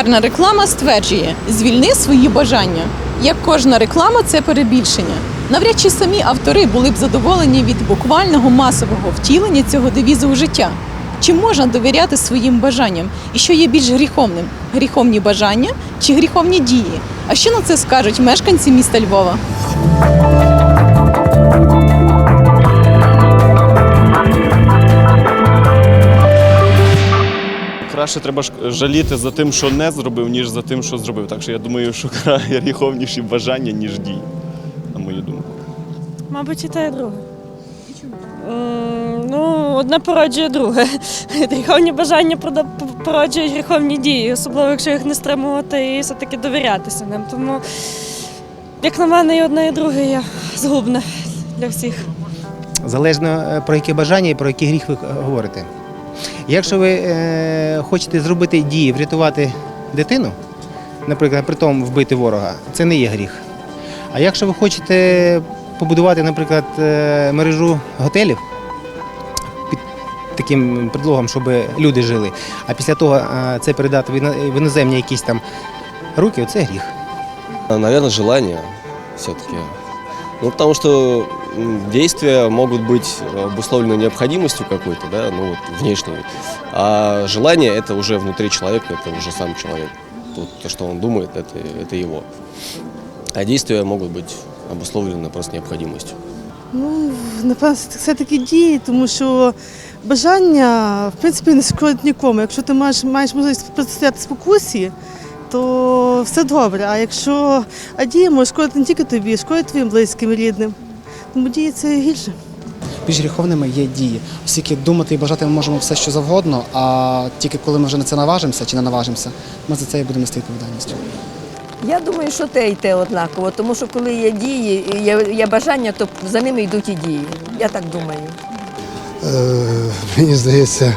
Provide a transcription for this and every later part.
Популярна реклама стверджує: звільни свої бажання. Як кожна реклама, це перебільшення. Навряд чи самі автори були б задоволені від буквального масового втілення цього девізу у життя. Чи можна довіряти своїм бажанням? І що є більш гріховним? Гріховні бажання чи гріховні дії? А що на це скажуть мешканці міста Львова? Краще треба жаліти за тим, що не зробив, ніж за тим, що зробив. Так що я думаю, що гріховніші бажання, ніж дії, на мою думку. Мабуть, і те, і друге. Ну, одне породжує друге. Гріховні бажання породжують гріховні дії, особливо якщо їх не стримувати і все-таки довірятися ним. Тому, як на мене, і одне, і друге є згубне для всіх. Залежно е, про які бажання і про який гріх ви е, говорите. Якщо ви е, хочете зробити дії, врятувати дитину, наприклад, при тому вбити ворога, це не є гріх. А якщо ви хочете побудувати, наприклад, е, мережу готелів під таким предлогом, щоб люди жили, а після того е, це передати в іноземні якісь там руки, це гріх. Наверное, желание все-таки. Ну, потому что м, действия могут быть обусловлены необходимостью какой-то, да, ну вот внешней. А желание это уже внутри человека, это уже сам человек. Тут то, что он думает, это, это его. А действия могут быть обусловлены просто необходимостью. Ну, напевно, це все-таки дії, тому що бажання, в принципі, не шкодить нікому. Якщо ти маєш, маєш можливість протистояти спокусі, то все добре. А якщо а дії може не тільки тобі, шкодить твоїм близьким рідним. Тому дії це гірше. більш гріховними є дії, оскільки думати і бажати ми можемо все, що завгодно, а тільки коли ми вже на це наважимося чи не наважимося, ми за це і будемо нести відповідальність. Я думаю, що те і те однаково, тому що коли є дії, і є, є бажання, то за ними йдуть і дії. Я так думаю. Е, мені здається, е,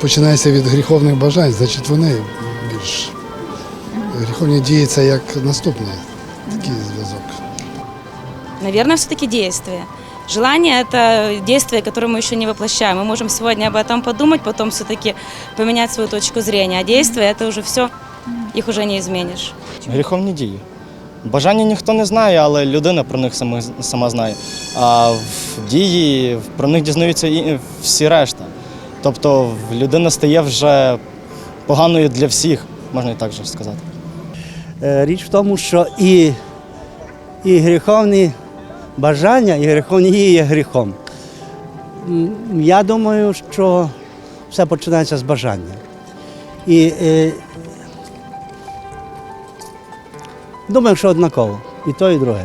починається від гріховних бажань, значить вони більш гріховні дії це як наступний такий зв'язок. Наверное, все-таки действие. Желание – это действие, которое мы еще не воплощаем. Мы можем сегодня об этом подумать, потом все-таки поменять свою точку зрения. А действие – это уже все, их уже не изменишь. Гріховні дії. Бажання ніхто не знає, але людина про них сама, сама знає. А в дії про них дізнаються і всі решта. Тобто людина стає вже поганою для всіх, можна і так же сказати. Е, Річ в тому, що і, і гріховні бажання, і гріховні дії є гріхом. Я думаю, що все починається з бажання. І е, думаю, що однаково. І то, і друге.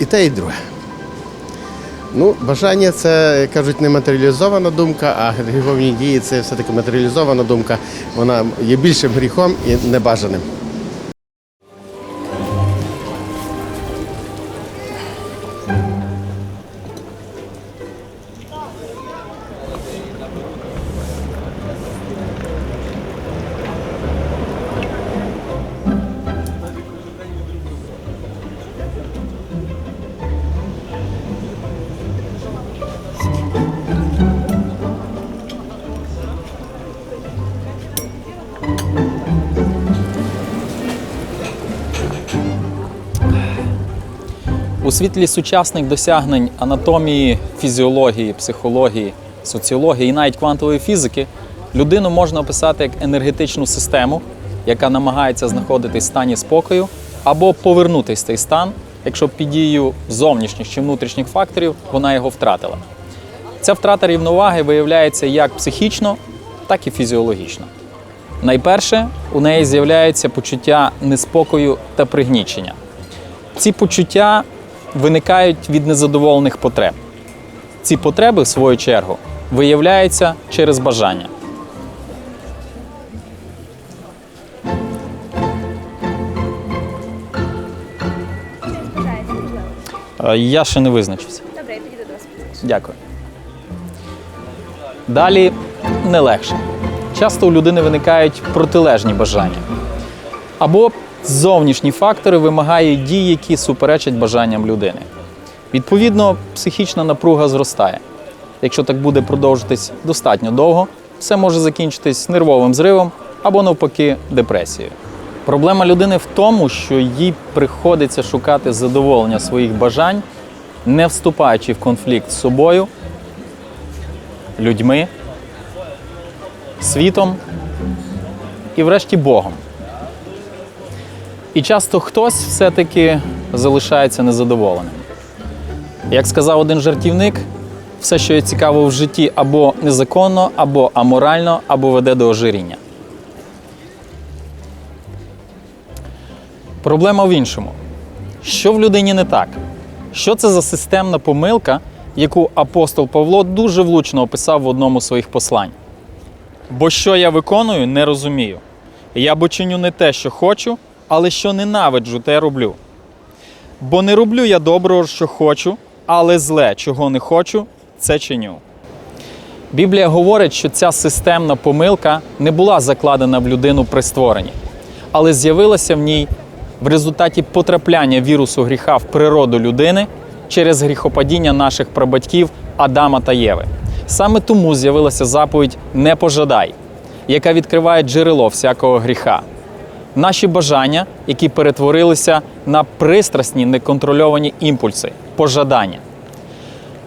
І те, і друге. Ну, бажання це, як кажуть, не матеріалізована думка, а гріховні дії це все-таки матеріалізована думка. Вона є більшим гріхом і небажаним. У світлі сучасних досягнень анатомії, фізіології, психології, соціології і навіть квантової фізики людину можна описати як енергетичну систему, яка намагається знаходитись в стані спокою або повернутися в цей стан, якщо під дією зовнішніх чи внутрішніх факторів вона його втратила. Ця втрата рівноваги виявляється як психічно, так і фізіологічно. Найперше у неї з'являється почуття неспокою та пригнічення. Ці почуття виникають від незадоволених потреб. Ці потреби, в свою чергу, виявляються через бажання. Е, Я ще не визначився. Добре, я підійду до вас. Дякую. Далі не легше. Часто у людини виникають протилежні бажання. Або зовнішні фактори вимагають дій, які суперечать бажанням людини. Відповідно, психічна напруга зростає. Якщо так буде продовжитись достатньо довго, все може закінчитись нервовим зривом або навпаки депресією. Проблема людини в тому, що їй приходиться шукати задоволення своїх бажань, не вступаючи в конфлікт з собою, людьми, світом і, врешті, Богом. І часто хтось все-таки залишається незадоволеним. Як сказав один жартівник, все, що є цікаво в житті, або незаконно, або аморально, або веде до ожиріння. Проблема в іншому. Що в людині не так? Що це за системна помилка, яку апостол Павло дуже влучно описав в одному з своїх послань? Бо що я виконую, не розумію. Я бо чиню не те, що хочу, але що ненавиджу, те роблю. Бо не роблю я доброго, що хочу, але зле, чого не хочу, це чиню. Біблія говорить, що ця системна помилка не була закладена в людину при створенні, але з'явилася в ній в результаті потрапляння вірусу гріха в природу людини через гріхопадіння наших прабатьків Адама та Єви. Саме тому з'явилася заповідь Не пожадай, яка відкриває джерело всякого гріха. Наші бажання, які перетворилися на пристрасні неконтрольовані імпульси, пожадання.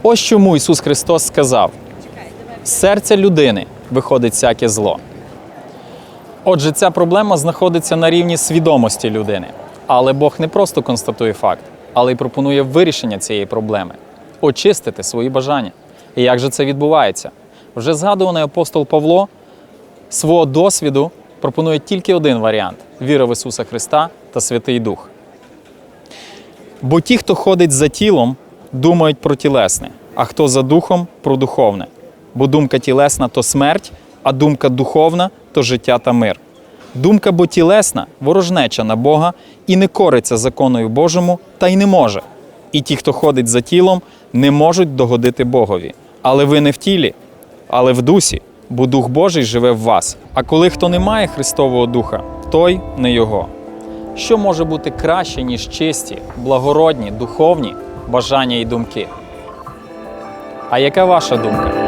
Ось чому Ісус Христос сказав: з серця людини виходить всяке зло. Отже, ця проблема знаходиться на рівні свідомості людини. Але Бог не просто констатує факт, але й пропонує вирішення цієї проблеми очистити свої бажання. І як же це відбувається? Вже згадуваний апостол Павло свого досвіду пропонує тільки один варіант віра в Ісуса Христа та Святий Дух. Бо ті, хто ходить за тілом, думають про тілесне, а хто за духом про духовне. Бо думка тілесна то смерть, а думка духовна то життя та мир. Думка бо тілесна ворожнеча на Бога і не кориться законою Божому, та й не може. І ті, хто ходить за тілом, не можуть догодити Богові. Але ви не в тілі, але в дусі, бо Дух Божий живе в вас. А коли хто не має Христового Духа, той не його. Що може бути краще, ніж чисті, благородні, духовні бажання і думки? А яка ваша думка?